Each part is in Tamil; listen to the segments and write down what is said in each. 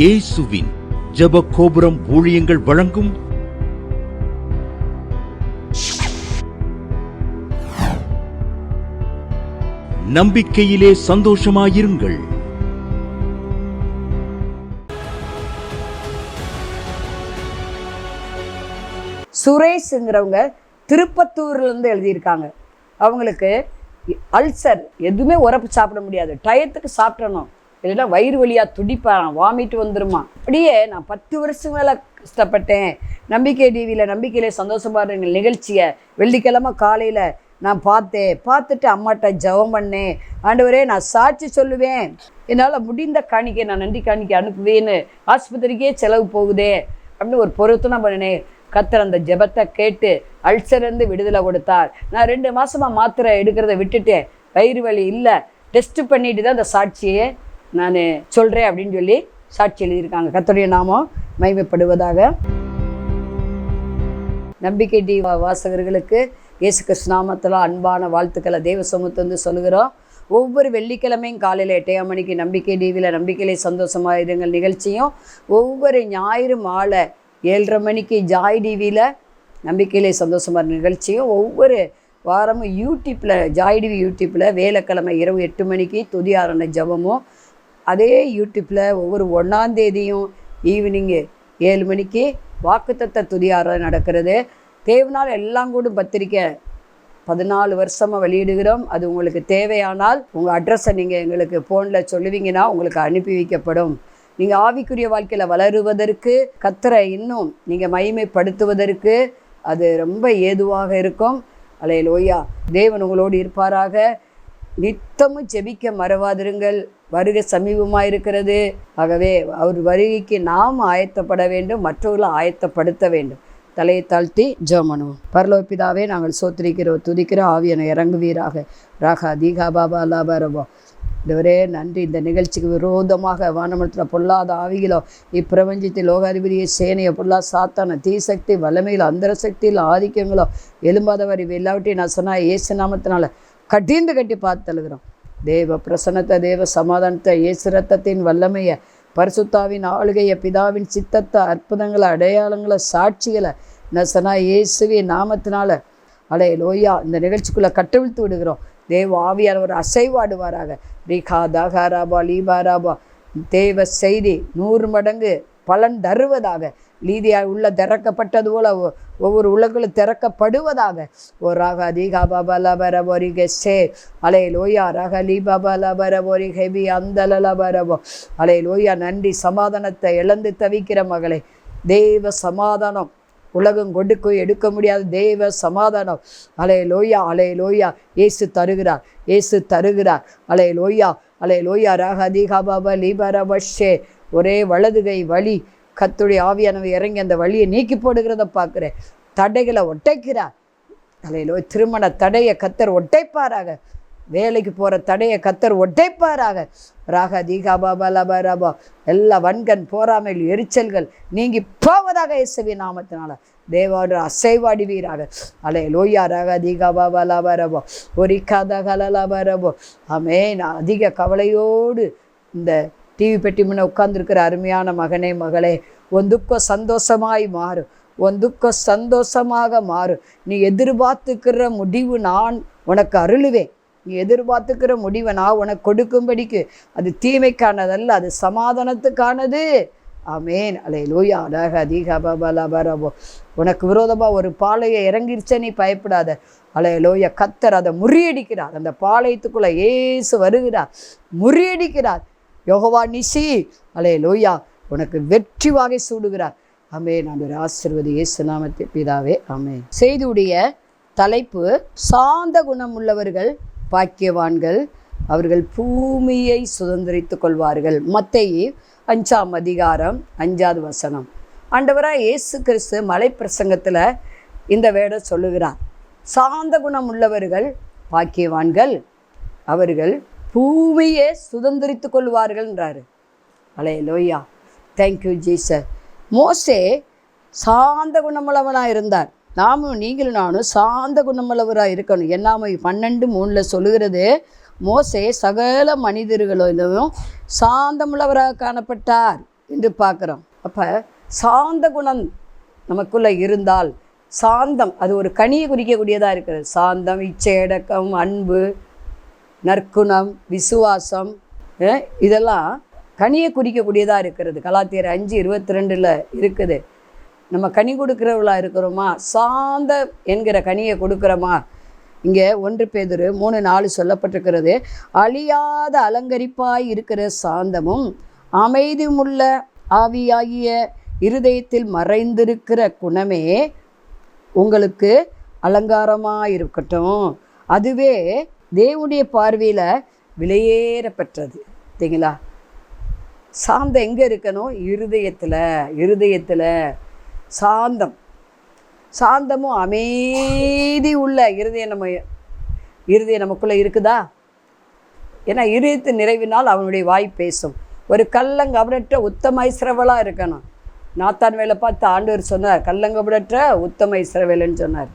இயேசுவின் ஜெப கோபுரம் ஊழியங்கள் வழங்கும் நம்பிக்கையிலே சந்தோஷமாயிருங்கள். சுரேஷ்ங்கிறவங்க திருப்பத்தூர்ல இருந்து எழுதியிருக்காங்க. அவங்களுக்கு அல்சர் எதுவுமே உரப்பு சாப்பிட முடியாது. டயத்துக்கு சாப்பிடணும். இதெல்லாம் வயிறு வழியாக துடிப்பான் வாமிட்டு வந்துருமா? அப்படியே நான் பத்து வருஷம் மேலே கஷ்டப்பட்டேன். நம்பிக்கை டிவியில் நம்பிக்கையிலே சந்தோஷமாக நிகழ்ச்சியை வெள்ளிக்கிழமை காலையில் நான் பார்த்தேன். பார்த்துட்டு அம்மாட்ட ஜெபம் பண்ணேன். ஆண்டவரே நான் சாட்சி சொல்லுவேன். என்னால் முடிந்த காணிக்கை நான் நன்றி காணிக்கை அனுப்புவேன்னு ஆஸ்பத்திரிக்கே செலவு போகுதே அப்படின்னு ஒரு பொருத்தனை பண்ணினேன். கத்தர் அந்த ஜெபத்தை கேட்டு அல்சர்லேருந்து விடுதலை கொடுத்தார். நான் ரெண்டு மாதமாக மாத்திரை எடுக்கிறத விட்டுட்டேன். வயிறு வலி இல்லை. டெஸ்ட் பண்ணிட்டு தான் அந்த சாட்சியை நான் சொல்கிறேன் அப்படின்னு சொல்லி சாட்சி எழுதியிருக்காங்க. கத்தருடைய நாமம் மகிமைப்படுவதாக. நம்பிக்கை டி வாசகர்களுக்கு இயேசு கிருஷ்ணாமத்தில் அன்பான வாழ்த்துக்களை தேவ சமூகத்தை வந்து சொல்லுகிறோம். ஒவ்வொரு வெள்ளிக்கிழமையும் காலையில் எட்டையாம் மணிக்கு நம்பிக்கை டிவியில் நம்பிக்கையிலே சந்தோஷமாக இருங்கள் நிகழ்ச்சியும். ஒவ்வொரு ஞாயிறு மாலை ஏழரை மணிக்கு ஜாய் டிவியில் நம்பிக்கையிலே சந்தோஷமாக நிகழ்ச்சியும். ஒவ்வொரு வாரமும் யூடியூப்பில் ஜாய் டிவி யூடியூப்பில் வேலைக்கிழமை இரவு எட்டு மணிக்கு துதி ஆரண ஜபமும். அதே யூடியூப்பில் ஒவ்வொரு ஒன்றாந்தேதியும் ஈவினிங்கு ஏழு மணிக்கு வாக்குத்தத்த துதியாரம் நடக்கிறது. தேவனால் எல்லாம் கூட பத்திரிக்கை. பதினாலு வருஷமாக வெளியிடுகிறோம். அது உங்களுக்கு தேவையானால் உங்கள் அட்ரஸை நீங்கள் எங்களுக்கு ஃபோனில் சொல்லுவீங்கன்னா உங்களுக்கு அனுப்பி வைக்கப்படும். நீங்கள் ஆவிக்குரிய வாழ்க்கையில் வளருவதற்கு கத்தரை இன்னும் நீங்கள் மகிமைப்படுத்துவதற்கு அது ரொம்ப ஏதுவாக இருக்கும். அலையலோயா. தேவன் உங்களோடு இருப்பாராக. நித்தமும் ஜெபிக்க மறவாதிருங்கள். வருகை சமீபமாக இருக்கிறது ஆகவே அவர் வருகைக்கு நாம் ஆயத்தப்பட வேண்டும் மற்றவர்களை ஆயத்தப்படுத்த வேண்டும். தலையை தாழ்த்தி ஜோமனும் பரலோப்பிதாவே நாங்கள் சோத்திரிக்கிறோம் துதிக்கிறோம் ஆவியனை இறங்குவீராக. ராகா தீகா பாபா லாபாரபோ இதுவரே நன்றி. இந்த நிகழ்ச்சிக்கு விரோதமாக வானமரத்தில் பொல்லாத ஆவிகளோ இப்பிரபஞ்சத்தில் லோகாதிபதியை சேனையை பொல்லா சாத்தான தீசக்தி வல்லமையில் அந்தர சக்தியில் ஆதிக்கங்களோ எலும்பாதவரி எல்லாவற்றையும் நான் சொன்னால் இயேசு நாமத்தினால கட்டிந்து கட்டி பார்த்து தழுகிறோம் தேவ பிரசன்னத்தை தேவ சமாதானத்தை இயேசு ரத்தத்தின் வல்லமையை பரிசுத்தாவின் ஆளுகையை பிதாவின் சித்தத்தை அற்புதங்களை அடையாளங்களை சாட்சிகளை நசனா இயேசுவி நாமத்தினால அலைய லோயா இந்த நிகழ்ச்சிக்குள்ளே கட்டவிழ்த்து விடுகிறோம். தேவ ஆவியானவர் அசைவாடுவாராக. ரீகா தாகாராபா லீபாராபா தேவ செய்தி நூறு மடங்கு பலன் தருவதாக லீதியா உள்ள திறக்கப்பட்டது போல ஒவ்வொரு உலகளும் திறக்கப்படுவதாக. ஓ ராக தீகா பாபா லபரபோரி கெஸ்ஸே அலை லோயா ரக லீ பாபா லபரபோரி ஹெபி அந்தல லபரவோ அலை லோயா நன்றி சமாதானத்தை இழந்து தவிக்கிற மகளே. தெய்வ சமாதானம். உலகம் கொண்டுக்கு எடுக்க முடியாத தெய்வ சமாதானம். அலே லோயா அலே லோயா ஏசு தருகிறார் ஏசு தருகிறார். அலே லோயா அலே லோயா ராக தீகா பாபா லீபரபஷே ஒரே வலதுகை வழி கத்துடைய ஆவியானவை இறங்கி அந்த வழியை நீக்கி போடுகிறத பார்க்குறேன். தடைகளை ஒட்டைக்கிறார். அலையிலோ திருமண தடையை கத்தர் ஒட்டைப்பாராக. வேலைக்கு போகிற தடையை கத்தர் ஒட்டைப்பாராக. ராகா தீகா பாபா லபா ரபா எல்லா வன்கண் போராமையில் எரிச்சல்கள் நீங்கி போவதாக இயேசுவி நாமத்தினால. தேவாடு அசைவாடுவீராக. அலை லோயா ராகா தீகா பாபா லபா ரபா ஒரிக்காதா கலலபா ரபோ அமே நான் அதிக கவலையோடு இந்த டிவி பெட்டி முன்ன உட்காந்துருக்கிற அருமையான மகனே மகளே உன் துக்கம் சந்தோஷமாய் மாறும் உன் துக்கம் சந்தோஷமாக மாறும் நீ எதிர்பார்த்துக்கிற முடிவு நான் உனக்கு அருளுவேன். நீ எதிர்பார்த்துக்கிற முடிவை நான் உனக்கு கொடுக்கும்படிக்கு. அது தீமைக்கானதல்ல அது சமாதானத்துக்கானது. ஆமேன். அலை லோயா அழக அதிக பலபரபோ உனக்கு விரோதமாக ஒரு பாளையை இறங்கிருச்சே நீ பயப்படாத. அலை லோயா கத்தர் அதை முறியடிக்கிறார். அந்த பாளையத்துக்குள்ளே ஏசு வருகிறார். முறியடிக்கிறார். யோகவா நிசி. அலே லோய்யா உனக்கு வெற்றி வாகை சூடுகிறார். ஆமே நான் ஒரு ஆசிர்வதி இயேசு பிதாவே ஆமே செய்தியுடைய தலைப்பு சாந்த குணம் உள்ளவர்கள் பாக்கியவான்கள் அவர்கள் பூமியை சுதந்திரித்து கொள்வார்கள். மத்தேயு அஞ்சாம் அதிகாரம் அஞ்சாவது வசனம். ஆண்டவராக இயேசு கிறிஸ்து மலை பிரசங்கத்தில் இந்த வேட சொல்லுகிறார். சாந்த குணம் உள்ளவர்கள் பாக்கியவான்கள் அவர்கள் பூமியை சுதந்திரித்துக் கொள்வார்கள்ன்றாரு அலே லோய்யா தேங்க்யூ ஜீசர் மோஸ்டே சாந்த குணமுள்ளவனாக இருந்தார். நாமும் நீங்களும் நானும் சாந்த குணமுள்ளவராக இருக்கணும். என்னாம பன்னெண்டு மூணில் சொல்லுகிறது மோசே சகல மனிதர்களும் சாந்தமுள்ளவராக காணப்பட்டார் என்று பார்க்குறோம். அப்போ சாந்த குணம் நமக்குள்ளே இருந்தால் சாந்தம் அது ஒரு கனியை குறிக்கக்கூடியதாக இருக்கிறது. சாந்தம் இச்சையடக்கம் அன்பு நற்குணம் விசுவாசம் இதெல்லாம் கனியை குறிக்கக்கூடியதாக இருக்கிறது. கலாத்தியர் அஞ்சு இருபத்தி ரெண்டில் இருக்குது. நம்ம கனி கொடுக்குறவளா இருக்கிறோமா? சாந்த என்கிற கனியை கொடுக்குறோமா? இங்கே ஒன்று பேதுரு மூணு நாலு சொல்லப்பட்டிருக்கிறது. அழியாத அலங்கரிப்பாய் இருக்கிற சாந்தமும் அமைதியுமுள்ள ஆவியாகிய இருதயத்தில் மறைந்திருக்கிற குணமே உங்களுக்கு அலங்காரமாக இருக்கட்டும் அதுவே தேவனுடைய பார்வையில் விலையேறப்பெற்றது. சரிங்களா? சாந்தம் எங்கே இருக்கணும்? இருதயத்தில் இருதயத்தில் சாந்தம். சாந்தமும் அமைதி உள்ள இருதயம் நம்ம இருதயம் நமக்குள்ளே இருக்குதா? ஏன்னா இருதயத்து நிறைவினால் அவனுடைய வாய் பேசும். ஒரு கல்லங்கபடற்ற உத்தம இஸ்ரவலாக இருக்கணும். நாத்தான் வேலை பார்த்து ஆண்டவர் சொன்னார் கல்லங்கபடற்ற உத்தம இஸ்ரவேலன்னு சொன்னார்.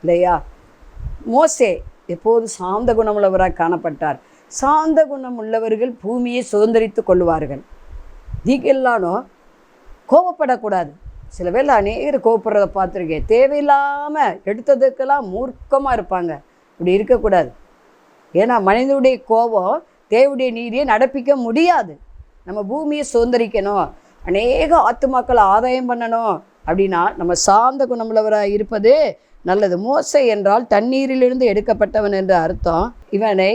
இல்லையா? மோசே எப்போது சாந்த குணமுள்ளவராக காணப்பட்டார். சாந்த குணம் உள்ளவர்கள் பூமியை சுதந்திரித்து கொள்வார்கள். நீங்கெல்லானோ கோபப்படக்கூடாது. சில பேர் அநேகர் கோபப்படுறத பார்த்துருக்கேன். தேவையில்லாமல் எடுத்ததுக்கெல்லாம் மூர்க்கமாக இருப்பாங்க. இப்படி இருக்கக்கூடாது. ஏன்னா மனிதனுடைய கோபம் தேவனுடைய நீதியை நடப்பிக்க முடியாது. நம்ம பூமியை சுதந்திரிக்கணும். அநேக ஆத்துமாக்களை ஆதாயம் பண்ணணும். அப்படின்னா நம்ம சார்ந்த குணமுள்ளவராக இருப்பது நல்லது. மோசை என்றால் தண்ணீரிலிருந்து எடுக்கப்பட்டவன் என்ற அர்த்தம். இவனை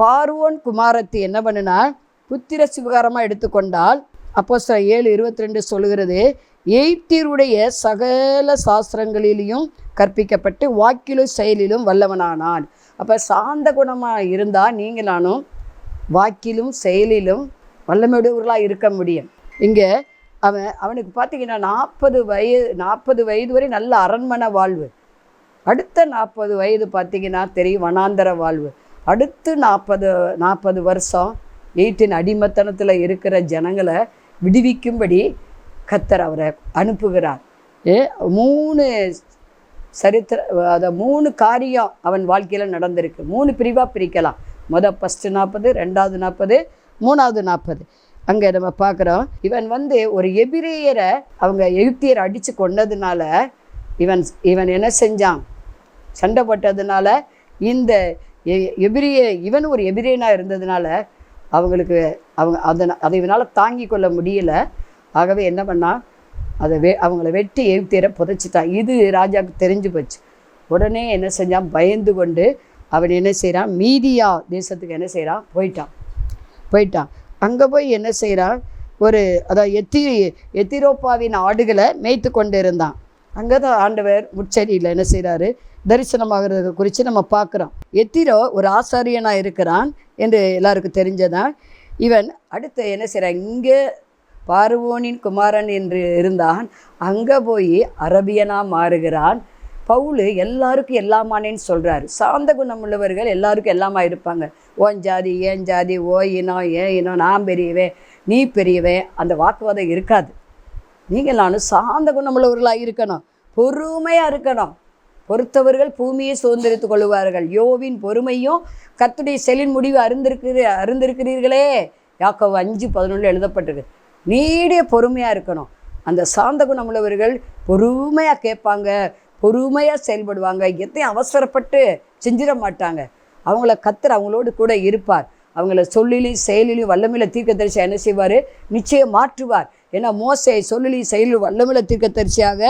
பார்வோன் குமாரத்தி என்ன பண்ணினால் புத்திர சிவகாரமாக எடுத்துக்கொண்டால் அப்போ ஏழு இருபத்தி ரெண்டு சொல்கிறது எய்ப்தியருடைய சகல சாஸ்திரங்களிலையும் கற்பிக்கப்பட்டு வாக்கிலும் செயலிலும் வல்லவனானான். அப்போ சாந்த குணமாக இருந்தால் நீங்களானும் வாக்கிலும் செயலிலும் வல்லமையுடையவர்களாக இருக்க முடியும். இங்கே அவன் அவனுக்கு பார்த்தீங்கன்னா நாற்பது வயது நாற்பது வயது வரை நல்ல அரண்மனை வாழ்வு. அடுத்த நாற்பது வயது பார்த்தீங்கன்னா தெரியும் வனாந்தர வாழ்வு. அடுத்து நாற்பது நாற்பது வருஷம் எயிட்டின் அடிமத்தனத்தில் இருக்கிற ஜனங்களை விடுவிக்கும்படி கத்தர் அவரை அனுப்புகிறார். ஏ மூணு சரித்திர அதை மூணு காரியம் அவன் வாழ்க்கையில் நடந்திருக்கு. மூணு பிரிவாக பிரிக்கலாம். மொதல் ஃபஸ்ட்டு நாற்பது ரெண்டாவது நாற்பது மூணாவது நாற்பது. அங்கே நம்ம பார்க்குறோம் இவன் வந்து ஒரு எபிரேயரை அவங்க எகிப்தியரை அடித்து கொண்டதுனால இவன் இவன் என்ன செஞ்சான்? சண்டை போட்டதுனால இந்த எ- எபிரிய இவன் ஒரு எபிரியனாக இருந்ததுனால அவங்களுக்கு அவங்க அதை அதை இவனால் தாங்கி கொள்ள முடியல. ஆகவே என்ன பண்ணான் அதை வெ அவங்கள வெட்டி எகிப்தியரை புதைச்சிட்டான். இது ராஜாவுக்கு தெரிஞ்சு போச்சு. உடனே என்ன செஞ்சான்? பயந்து கொண்டு அவன் என்ன செய்கிறான் மீதியா தேசத்துக்கு என்ன செய்கிறான் போயிட்டான். போயிட்டான். அங்கே போய் என்ன செய்கிறான் ஒரு அதாவது எத்தி எத்திரோப்பாவின் ஆடுகளை மேய்த்து கொண்டு இருந்தான் அங்கே தான் ஆண்டவர் முச்செடியில் என்ன செய்கிறாரு தரிசனமாகிறத குறித்து நம்ம பார்க்குறோம் எத்திரோ ஒரு ஆசாரியனாக இருக்கிறான் என்று எல்லாருக்கும் தெரிஞ்சதான் இவன் அடுத்து என்ன செய்கிறான் இங்கே பார்வோனின் குமாரன் என்று இருந்தான். அங்கே போய் அரபியனாக மாறுகிறான். பவுலு எல்லாருக்கும் எல்லாமானேன்னு சொல்கிறாரு சாந்த குணம் உள்ளவர்கள் எல்லாருக்கும் எல்லாமா இருப்பாங்க. ஓன் ஜாதி ஏன் ஜாதி ஓ இனம் ஏன் இனம் நான் பெரியவே நீ பெரியவே அந்த வாக்குவாதம் இருக்காது. நீங்கள் நானும் சாந்த குணமுள்ளவர்களாக இருக்கணும். பொறுமையாக இருக்கணும். பொறுத்தவர்கள் பூமியை சுதந்திரித்துக் கொள்வார்கள் யோவின் பொறுமையும் கத்துடைய செலின் முடிவு அறிந்திருக்கிற அறிந்திருக்கிறீர்களே. யாக்கோ அஞ்சு பதினொன்று எழுதப்பட்டிருக்கு. நீடிய பொறுமையாக இருக்கணும். அந்த சாந்த குணமுள்ளவர்கள் பொறுமையாக கேட்பாங்க. பொறுமையாக செயல்படுவாங்க. எதையும் அவசரப்பட்டு செஞ்சிட மாட்டாங்க. அவங்கள கத்தர் அவங்களோடு கூட இருப்பார். அவங்கள சொல்லிலையும் செயலிலையும் தீர்க்க தீர்க்கதரிசி என்ன செய்வார்? நிச்சயம் மாற்றுவார். ஏன்னா மோசை சொல்லிலையும் செயலில் தீர்க்க தரிசியாக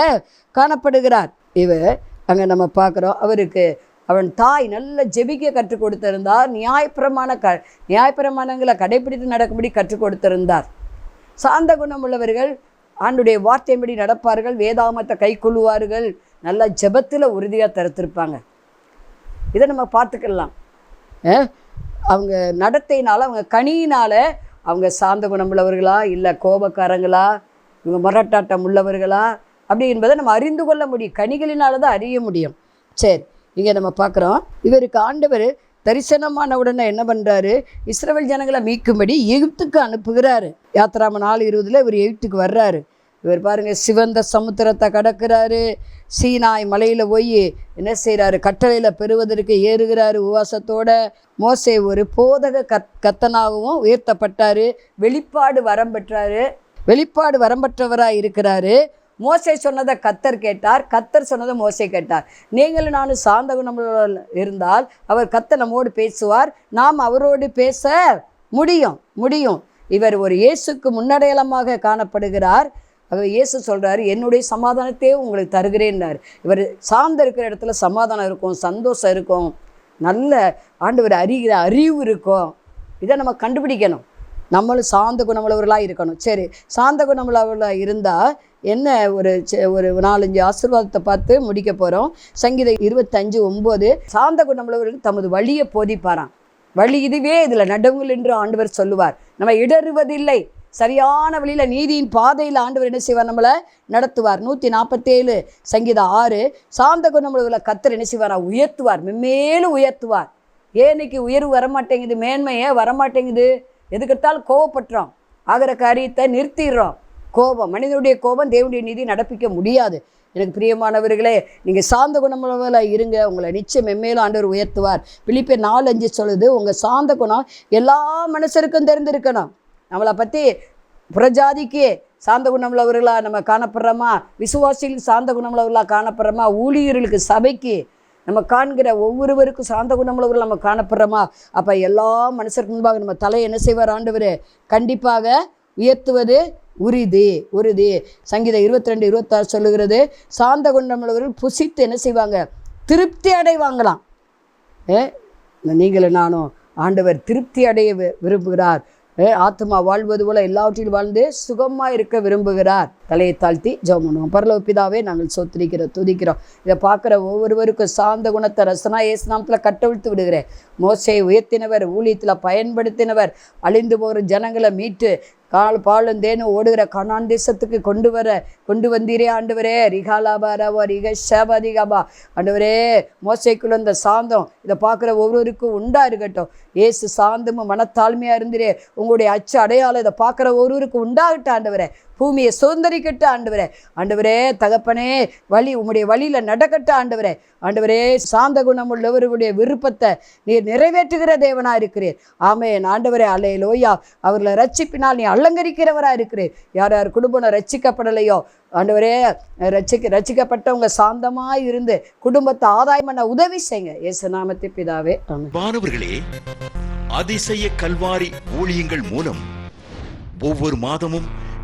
காணப்படுகிறார். இவர் அங்கே நம்ம பார்க்குறோம் அவருக்கு அவன் தாய் நல்ல ஜெபிக்க கற்றுக் கொடுத்திருந்தார். நியாயப்பிரமான க நியாயப்பிரமாணங்களை கடைபிடித்து நடக்கும்படி கற்றுக் கொடுத்திருந்தார். சாந்த குணமுள்ளவர்கள் ஆண்டுடைய வார்த்தையின்படி நடப்பார்கள். வேதாமத்தை கைக்கொள்ளுவார்கள் நல்லா ஜெபத்தில் உறுதியாக தருத்திருப்பாங்க. இதை நம்ம பார்த்துக்கலாம். அவங்க நடத்தையினால் அவங்க கனியினால் அவங்க சாந்த குணமுள்ளவர்களா? இல்லை கோபக்காரங்களா? இவங்க முரட்டாட்டம் உள்ளவர்களா? அப்படி என்பதை நம்ம அறிந்து கொள்ள முடியும். கனிகளினால தான் அறிய முடியும். சரி இங்கே நம்ம பார்க்குறோம். இவருக்கு ஆண்டவர் தரிசனமான உடனே என்ன பண்ணுறாரு இஸ்ரவேல் ஜனங்களை மீட்கும்படி எகிப்துக்கு அனுப்புகிறாரு. யாத்திராம நாலு இருபதில் இவர் எகிப்துக்கு வர்றாரு. இவர் பாருங்கள் சிவந்த சமுத்திரத்தை கடக்கிறாரு. சீனாய் மலையில் போய் என்ன செய்கிறாரு கட்டளையில் பெறுவதற்கு ஏறுகிறாரு உவாசத்தோட மோசே ஒரு போதக கத் கத்தனாகவும் உயர்த்தப்பட்டார். வெளிப்பாடு வரம் பெற்றாரு. வெளிப்பாடு வரம்பற்றவராக இருக்கிறாரு. மோசை சொன்னதை கத்தர் கேட்டார். கத்தர் சொன்னதை மோசை கேட்டார். நீங்களும் நானும் சாந்த குணமுள்ள இருந்தால் அவர் கத்தர் நம்மோடு பேசுவார். நாம் அவரோடு பேச முடியும் முடியும். இவர் ஒரு இயேசுக்கு முன்னடையாளமாக காணப்படுகிறார். அவர் இயேசு சொல்கிறாரு என்னுடைய சமாதானத்தையே உங்களுக்கு தருகிறேன்னார். இவர் சார்ந்த இருக்கிற இடத்துல சமாதானம் இருக்கும் சந்தோஷம் இருக்கும் நல்ல ஆண்டவர் அறிகிற அறிவு இருக்கும். இதை நம்ம கண்டுபிடிக்கணும். நம்மளும் சாந்த குணமுள்ளவர்களாக இருக்கணும். சரி சாந்த குணமுள்ளவர்களாக இருந்தால் என்ன ஒரு ஒரு நாலஞ்சு ஆசீர்வாதத்தை பார்த்து முடிக்க போகிறோம் சங்கீதம் இருபத்தஞ்சு ஒம்பது சாந்த குணமுள்ளவர்கள் தமது வழியை போதிப்பாராம். வழி இதுவே இதில் நடுவுங்கள் என்று ஆண்டவர் சொல்லுவார். நம்ம இடறுவதில்லை. சரியான வழியில் நீதியின் பாதையில் ஆண்டவர் என்ன செய்வார்? நம்மளை நடத்துவார். நூற்றி நாற்பத்தேழு சங்கீதம் ஆறு சாந்த குணமுள்ள கத்தர் என்ன செய்வார்? உயர்த்துவார். மென்மேலும் உயர்த்துவார். ஏன் இன்னைக்கு உயர்வு வரமாட்டேங்குது? மேன்மையே வரமாட்டேங்குது? எதுக்கெடுத்தாலும் கோவப்படுறோம் ஆகிற காரியத்தை நிறுத்திடுறோம். கோபம். மனிதனுடைய கோபம் தேவனுடைய நீதி நடப்பிக்க முடியாது. எனக்கு பிரியமானவர்களே நீங்கள் சாந்த குணமுள்ள இருங்க. உங்களை நிச்சயம் மென்மேலும் ஆண்டவர் உயர்த்துவார். பிலிப்பே நாலு அஞ்சு சொல்லுது உங்கள் சாந்த குணம் எல்லா மனுஷருக்கும் தெரிந்திருக்கணும். நம்மளை பற்றி புறஜாதிக்கு சாந்த குணமுள்ளவர்களாக நம்ம காணப்படுறோமா? விசுவாசிகள் சாந்த குணமுள்ளவர்களாக காணப்படுறோமா? ஊழியர்களுக்கு சபைக்கு நம்ம காண்கிற ஒவ்வொருவருக்கும் சாந்த குணமுள்ளவர்கள் நம்ம காணப்படுறோமா? அப்போ எல்லா மனுஷருக்கு முன்பாக நம்ம தலை என்ன செய்வார் ஆண்டவர்? கண்டிப்பாக உயர்த்துவது உறுதி உறுதி சங்கீதம் இருபத்தி ரெண்டு இருபத்தாறு சொல்லுகிறது சாந்த குணமுள்ளவர்கள் புசித்து என்ன செய்வாங்க? திருப்தி அடைவாங்களாம். ஏ? நீங்களும் நானும் ஆண்டவர் திருப்தி அடைய விரும்புகிறார். ஆத்மா வாழ்வது போல எல்லாவற்றிலும் வாழ்ந்து சுகமாக இருக்க விரும்புகிறார். தலையை தாழ்த்தி ஜெபம் பண்ணுவோம். பிதாவே நாங்கள் சோத்திரிக்கிறோம் துதிக்கிறோம். இதை பார்க்குற ஒவ்வொருவருக்கும் சார்ந்த குணத்தை ரசனா ஏசுநாமத்தில் கட்டவிழ்த்து விடுகிறேன். மோசையை உயர்த்தினவர் ஊழியத்தில் பயன்படுத்தினவர் அழிந்து போகிற ஜனங்களை மீட்டு கால் பாலும் தேனும் ஓடுகிற கனான் தேசத்துக்கு கொண்டு வர கொண்டு வந்தீரே ஆண்டவரே. ரிகாலாபா ரவா ரிக ஷபதிகாபா ஆண்டவரே மோசைக்குள்ள இந்த சாந்தம் இதை பார்க்குற ஒவ்வொருக்கும் உண்டா இருக்கட்டும். ஏசு சாந்தமும் மனத்தாழ்மையாக இருந்திரே. உங்களுடைய அச்சு அடையாளம் இதை பார்க்குற ஒவ்வொருவருக்கும் உண்டாகட்டும் ஆண்டவரே. பூமியை சுதந்திரிக்கட்டு ஆண்டவரே. ஆண்டவரே தகப்பனே வழி உம்முடைய வழியில் நடக்கட்டு ஆண்டவரே. ஆண்டவரே சாந்த குணம் உள்ளவர்களுடைய விருப்பத்தை நீர் நிறைவேற்றுகிற தேவனாக இருக்கிறீர். ஆமையன் ஆண்டவரே அலைய லோயா அவர்களை ரட்சிப்பினால் நீ அலங்கரிக்கிறவராக இருக்கிறீர். யார் யார் குடும்பம் ரட்சிக்கப்படலையோ ஆண்டவரே ரட்சிக்க ரட்சிக்கப்பட்டவங்க சாந்தமாக இருந்து குடும்பத்தை ஆதாயம் பண்ண உதவி செய்யுங்க. இயேசு நாமத்தை பிதாவே மாணவர்களே அதிசய கல்வாரி ஊழியங்கள் மூலம் ஒவ்வொரு மாதமும்